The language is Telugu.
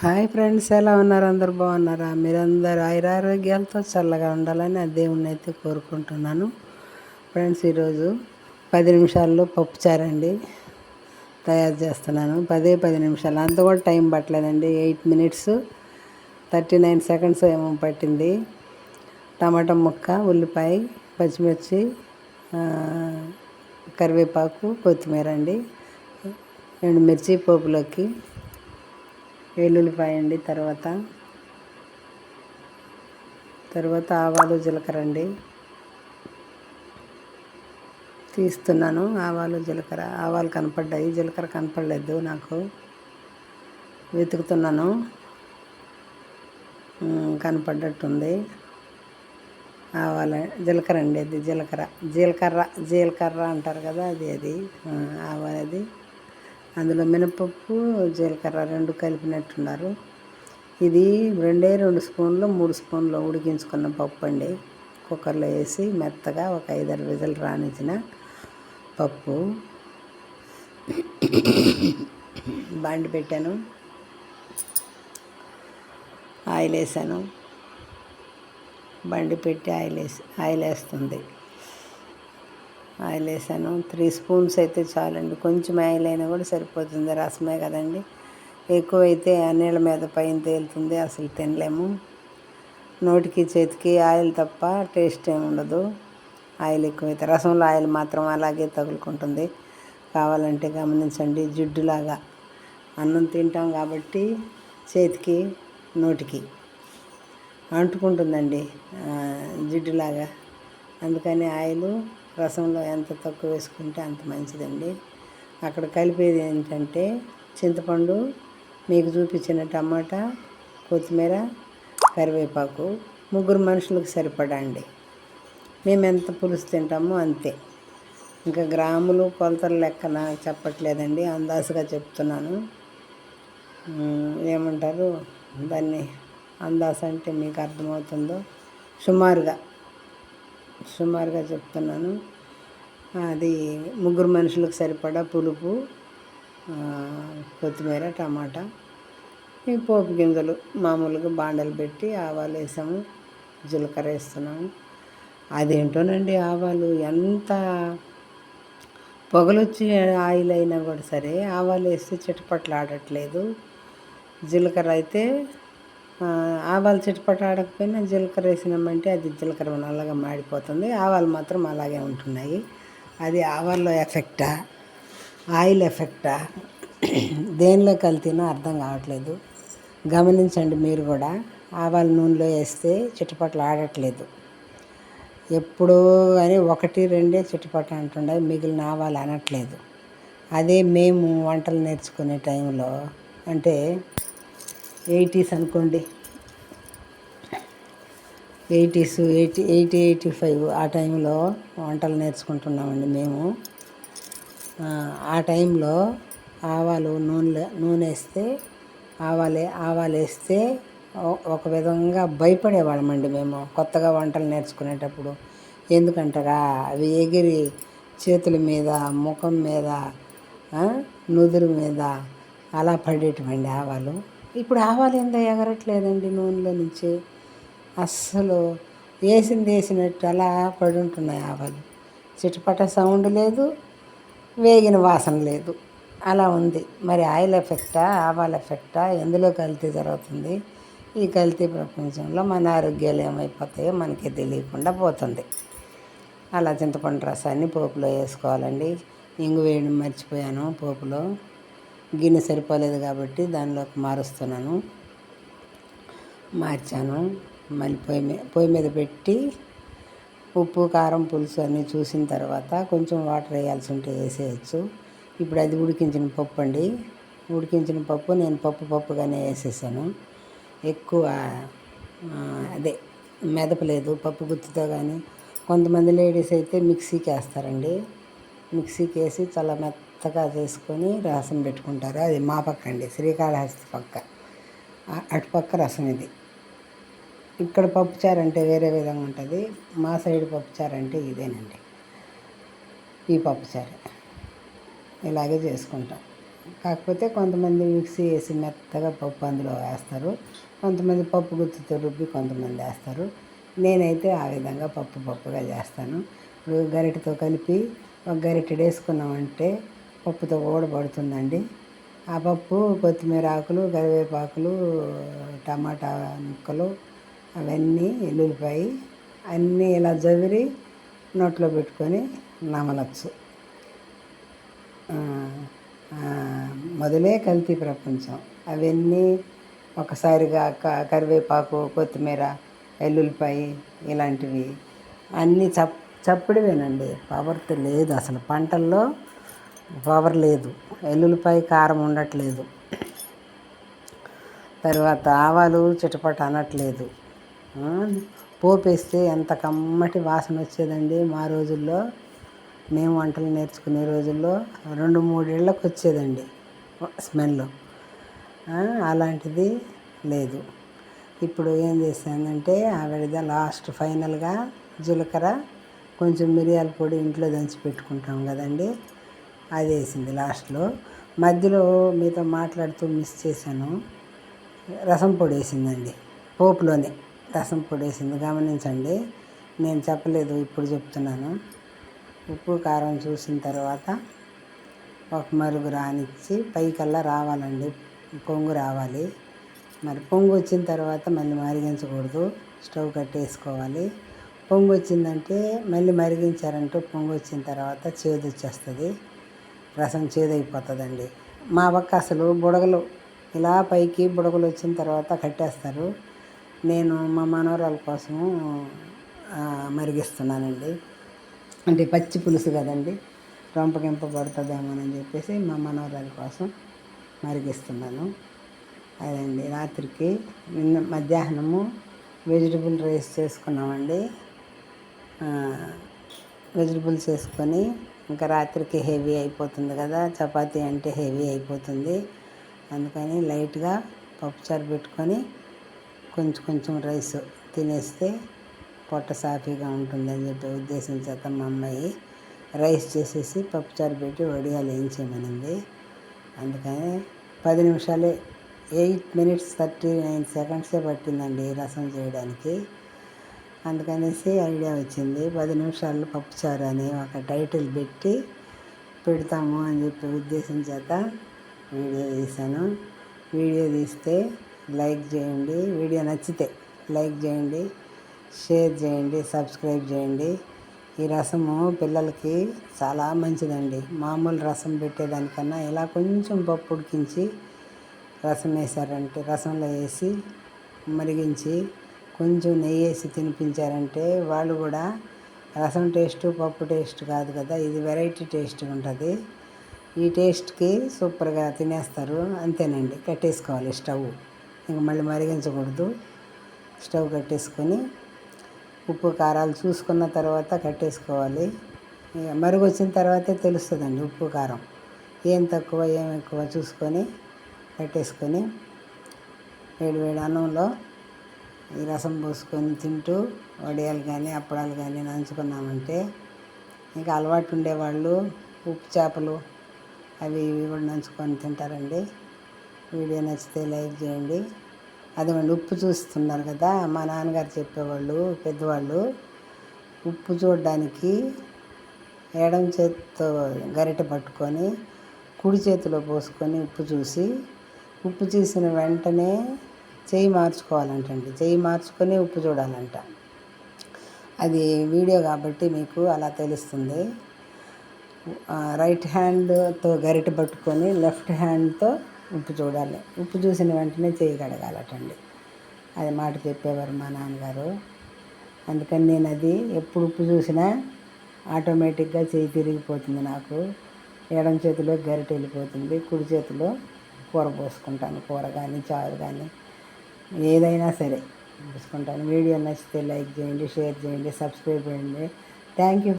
హాయ్ ఫ్రెండ్స్ ఎలా ఉన్నారు? అందరు బాగున్నారా? మీరందరూ ఆయురారోగ్యాలతో చల్లగా ఉండాలని ఆ దేవుణ్ణి అయితే కోరుకుంటున్నాను. ఫ్రెండ్స్ ఈరోజు పది నిమిషాల్లో పప్పు చారండి తయారు చేస్తున్నాను. పదే పది నిమిషాలు. అంత కూడా time పట్టలేదండి. Eight minutes thirty nine seconds ఏమో పట్టింది. టమాటా ముక్క ఉల్లిపాయ పచ్చిమిర్చి కరివేపాకు కొత్తిమీర అండి. ఎండుమిర్చి పోపులోకి వెల్లుల్లిపాయ అండి తర్వాత. తర్వాత ఆవాలు జీలకర్ర అండి. తీస్తున్నాను ఆవాలు జీలకర్ర. ఆవాలు కనపడ్డాయి జీలకర్ర కనపడలేదు నాకు. వెతుకుతున్నాను. కనపడ్డట్టుంది. ఆవాల జీలకర్ర అండి అది జీలకర్ర. జీలకర్ర జీలకర్ర అంటారు కదా అది అది. ఆవాలది. అందులో మినపప్పు జీలకర్ర రెండు కలిపినట్టున్నారు. ఇది రెండే రెండు స్పూన్లు మూడు స్పూన్లు ఉడికించుకున్న పప్పు అండి. కుక్కర్లో వేసి మెత్తగా ఒక ఐదారు విజలు రానిచ్చిన పప్పు. బాండి పెట్టాను. ఆయిల్ వేసాను బండి పెట్టి ఆయిల్ వేసి ఆయిల్ వేస్తుంది ఆయిల్ వేసాను. త్రీ స్పూన్స్ అయితే చాలండి. కొంచెం ఆయిల్ అయినా కూడా సరిపోతుంది. రసమే కదండి. ఎక్కువైతే ఆ నీళ్ళ మీద పైన తేలుతుంది. అసలు తినలేము. నోటికి చేతికి ఆయిల్ తప్ప టేస్ట్ ఏమి ఉండదు. ఆయిల్ ఎక్కువైతే రసంలో ఆయిల్ మాత్రం అలాగే తగులుకుంటుంది. కావాలంటే గమనించండి. జిడ్డులాగా అన్నం తింటాం కాబట్టి చేతికి నోటికి అంటుకుంటుందండి. జిడ్డులాగా. అందుకని ఆయిల్ రసంలో ఎంత తక్కువ వేసుకుంటే అంత మంచిదండి. అక్కడ కలిపేది ఏంటంటే చింతపండు మీకు చూపించిన టమాటా కొత్తిమీర కరివేపాకు ముగ్గురు మనుషులకు సరిపడా అండి. మేము ఎంత పులుసు తింటామో అంతే. ఇంకా గ్రాములు కొలతల లెక్కన చెప్పట్లేదండి అందాసుగా చెప్తున్నాను. ఏమంటారు? దాన్ని అందాస అంటే మీకు అర్థమవుతుందో? సుమారుగా. సుమారుగా చెప్తున్నాను. అది ముగ్గురు మనుషులకు సరిపడా పులుపు కొత్తిమీర టమాటా ఈ పోపు గింజలు మామూలుగా బాండలు పెట్టి ఆవాలు వేసాము జీలకర్ర వేస్తున్నాము. అదేంటోనండి ఆవాలు ఎంత పొగలొచ్చి ఆయిల్ అయినా కూడా సరే ఆవాలు వేస్తే చిటపట్లు ఆడట్లేదు జీలకర్ర అయితే ఆవాలు చిటపట ఆడకపోయినా జీలకర్ర వేసినామంటే అది జీలకర్ర నల్లగా మాడిపోతుంది. ఆవాలు మాత్రం అలాగే ఉంటున్నాయి. అది ఆవాల్లో ఎఫెక్టా ఆయిల్ ఎఫెక్టా దేనిలో కలితేనో అర్థం కావట్లేదు. గమనించండి మీరు కూడా. ఆవాల నూనెలో వేస్తే చిటపట్లు ఆడట్లేదు. ఎప్పుడో కానీ ఒకటి రెండే చిటపట అంటుండే మిగిలిన ఆవాలు అనట్లేదు. అదే మేము వంటలు నేర్చుకునే టైంలో అంటే ఎయిటీస్ అనుకోండి. Eighties eighty eighty eighty five ఆ టైంలో వంటలు నేర్చుకుంటున్నామండి మేము. ఆ టైంలో ఆవాలు నూనె నూనె వేస్తే ఆవాలే ఆవాలు వేస్తే ఒక విధంగా భయపడేవాళ్ళమండి మేము కొత్తగా వంటలు నేర్చుకునేటప్పుడు. ఎందుకంటారా? అవి ఎగిరి చేతుల మీద ముఖం మీద నుదురు మీద అలా పడేటివండి ఆవాలు. ఇప్పుడు ఆవాలు ఏందో ఎగరట్లేదండి నూనెలో నుంచి? అస్సలు వేసింది వేసినట్టు అలా పడి ఉంటున్నాయి ఆవాలు. చిటపట సౌండ్ లేదు వేగిన వాసన లేదు. అలా ఉంది. మరి ఆయిల్ ఎఫెక్టా ఆవాల ఎఫెక్టా? ఎందులో కల్తీ జరుగుతుంది? ఈ కల్తీ ప్రపంచంలో మన ఆరోగ్యాలు ఏమైపోతాయో మనకి తెలియకుండా పోతుంది. అలా చింతపండు రసాన్ని పోపులో వేసుకోవాలండి. ఇంగు వేయడం మర్చిపోయాను పోపులో. గిన్నె సరిపోలేదు కాబట్టి దానిలోకి మారుస్తున్నాను. మార్చాను. మళ్ళీ పొయ్యి మీద పొయ్యి మీద పెట్టి ఉప్పు కారం పులుసు అన్నీ చూసిన తర్వాత కొంచెం వాటర్ వేయాల్సి ఉంటే వేసేయచ్చు. ఇప్పుడు అది ఉడికించిన పప్పు అండి. ఉడికించిన పప్పు నేను పప్పు పప్పుగానే వేసేసాను. ఎక్కువ అదే మెదపలేదు పప్పు గుత్తితో కానీ కొంతమంది లేడీస్ అయితే మిక్సీకి వేస్తారండి. మిక్సీకి వేసి చాలా మెత్త మెత్తగా చేసుకొని రసం పెట్టుకుంటారు. అది మా పక్క అండి శ్రీకాళహస్తి పక్క. అటు పక్క రసం ఇది. ఇక్కడ పప్పుచారు అంటే వేరే విధంగా ఉంటుంది. మా సైడ్ పప్పుచారు అంటే ఇదేనండి. ఈ పప్పుచారు ఇలాగే చేసుకుంటాం. కాకపోతే కొంతమంది మిక్సీ వేసి మెత్తగా పప్పు అందులో వేస్తారు. కొంతమంది పప్పు గుత్తుతో రుబ్బి కొంతమంది వేస్తారు. నేనైతే ఆ విధంగా పప్పు పప్పుగా చేస్తాను. ఇప్పుడు గరిటతో కలిపి ఒక గరిటెడు వేసుకున్నామంటే పప్పుతో కూడా పడుతుందండి. ఆ పప్పు కొత్తిమీర ఆకులు కరివేపాకులు టమాటా ముక్కలు అవన్నీ ఎల్లుల్లిపాయ అన్నీ ఇలా జవిరి నోట్లో పెట్టుకొని నమలచ్చు. మొదలే కల్తీ ప్రపంచం. అవన్నీ ఒకసారిగా క కరివేపాకు కొత్తిమీర ఎల్లుల్లిపాయ ఇలాంటివి అన్నీ చప్ చప్పుడువేనండి. పవర్త్ లేదు అసలు. పంటల్లో పవర్ లేదు ఎల్లుల్లిపాయ కారం ఉండట్లేదు. తర్వాత ఆవాలు చిటపట అనట్లేదు. పోపేస్తే ఎంత కమ్మటి వాసన వచ్చేదండి మా రోజుల్లో. మేము వంటలు నేర్చుకునే రోజుల్లో రెండు మూడేళ్ళకి వచ్చేదండి స్మెల్. అలాంటిది లేదు. ఇప్పుడు ఏం చేశానంటే ఆవిడ లాస్ట్ ఫైనల్గా జీలకర్ర కొంచెం మిరియాల పొడి ఇంట్లో దంచి పెట్టుకుంటాం కదండి. అది వేసింది లాస్ట్లో. మధ్యలో మీతో మాట్లాడుతూ మిస్ చేశాను. రసం పొడి వేసిందండి. పోపులోనే రసం పొడి వేసింది. గమనించండి నేను చెప్పలేదు ఇప్పుడు చెప్తున్నాను. ఉప్పు కారం చూసిన తర్వాత ఒక మరుగు రానిచ్చి పైకల్లా రావాలండి. పొంగు రావాలి. మరి పొంగు వచ్చిన తర్వాత మళ్ళీ మరిగించకూడదు. స్టవ్ కట్టేసుకోవాలి. పొంగు వచ్చిందంటే మళ్ళీ మరిగించారంటే పొంగు వచ్చిన తర్వాత చేదు వచ్చేస్తుంది రసం చేదైపోతుందండి. మా పక్క అసలు బుడగలు ఇలా పైకి బుడగలు వచ్చిన తర్వాత కట్టేస్తారు. నేను మా మనవరాల కోసం మరిగిస్తున్నానండి. అంటే పచ్చి పులుసు కదండి రొంపగింప పడుతుందేమోనని చెప్పేసి మా మనవరాల కోసం మరిగిస్తున్నాను. అదండి రాత్రికి నిన్న మధ్యాహ్నము వెజిటబుల్ రైస్ చేసుకున్నామండి. వెజిటబుల్స్ వేసుకొని ఇంకా రాత్రికి హెవీ అయిపోతుంది కదా చపాతీ అంటే హెవీ అయిపోతుంది. అందుకని లైట్గా పప్పుచారు పెట్టుకొని కొంచెం కొంచెం రైస్ తినేస్తే పొట్ట సాఫీగా ఉంటుందని చెప్పి ఉద్దేశం చేత మా అమ్మాయి రైస్ చేసేసి పప్పుచారు పెట్టి వడియాలు వేయించేయమనింది అందుకని పది నిమిషాలే ఎయిట్ మినిట్స్ థర్టీ నైన్ సెకండ్సే పట్టిందండి రసం చేయడానికి. అందుకనేసి ఐడియా వచ్చింది. పది నిమిషాల్లో పప్పుచారు అని ఒక టైటిల్ పెట్టి పెడతాము అని చెప్పి ఉద్దేశం చేత వీడియో తీశాను. వీడియో తీస్తే లైక్ చేయండి. వీడియో నచ్చితే లైక్ చేయండి. షేర్ చేయండి. సబ్స్క్రైబ్ చేయండి. ఈ రసము పిల్లలకి చాలా మంచిదండి. మామూలు రసం పెట్టేదానికన్నా ఇలా కొంచెం పప్పు ఉడికించి రసం వేసారంటే రసంలో వేసి మరిగించి కొంచెం నెయ్యి వేసి తినిపించారంటే వాళ్ళు కూడా రసం టేస్ట్ పప్పు టేస్ట్ కాదు కదా ఇది వెరైటీ టేస్ట్ ఉంటుంది. ఈ టేస్ట్కి సూపర్గా తినేస్తారు. అంతేనండి కట్టేసుకోవాలి స్టవ్. ఇంక మళ్ళీ మరిగించకూడదు. స్టవ్ కట్టేసుకొని ఉప్పు కారాలు చూసుకున్న తర్వాత కట్టేసుకోవాలి. మరుగు వచ్చిన తర్వాతే తెలుస్తుందండి ఉప్పు కారం. ఏం తక్కువ ఏం ఎక్కువ చూసుకొని కట్టేసుకొని వేడి వేడి అన్నంలో ఈ రసం పోసుకొని తింటూ వడియాలు కానీ అప్పడాలు కానీ నంచుకున్నామంటే ఇంకా అలవాటు ఉండేవాళ్ళు ఉప్పు చేపలు అవి ఇవి కూడా నంచుకొని తింటారండి. వీడియో నచ్చితే లైక్ చేయండి. అదేమండి ఉప్పు చూస్తున్నారు కదా మా నాన్నగారు చెప్పేవాళ్ళు పెద్దవాళ్ళు ఉప్పు చూడడానికి ఎడం చేతితో గరిట పట్టుకొని కుడి చేతిలో పోసుకొని ఉప్పు చూసి ఉప్పు చూసిన వెంటనే చేయి మార్చుకోవాలంటండి. చేయి మార్చుకొని ఉప్పు చూడాలంట. అది వీడియో కాబట్టి మీకు అలా తెలుస్తుంది. రైట్ హ్యాండ్తో గరిట పట్టుకొని లెఫ్ట్ హ్యాండ్తో ఉప్పు చూడాలి. ఉప్పు చూసిన వెంటనే చేయి కడగాలటండి. అది మాట చెప్పేవారు మా నాన్నగారు. అందుకని నేను అది ఎప్పుడు ఉప్పు చూసినా ఆటోమేటిక్గా చేయి తిరిగిపోతుంది నాకు. ఎడం చేతిలో గరిటె వెళ్ళిపోతుంది కుడి చేతిలో కూర పోసుకుంటాను కూర కానీ చారు కానీ ఏదైనా సరే. చూసుకుంటాను. వీడియో నచ్చితే లైక్ చేయండి షేర్ చేయండి సబ్స్క్రైబ్ చేయండి. Thank you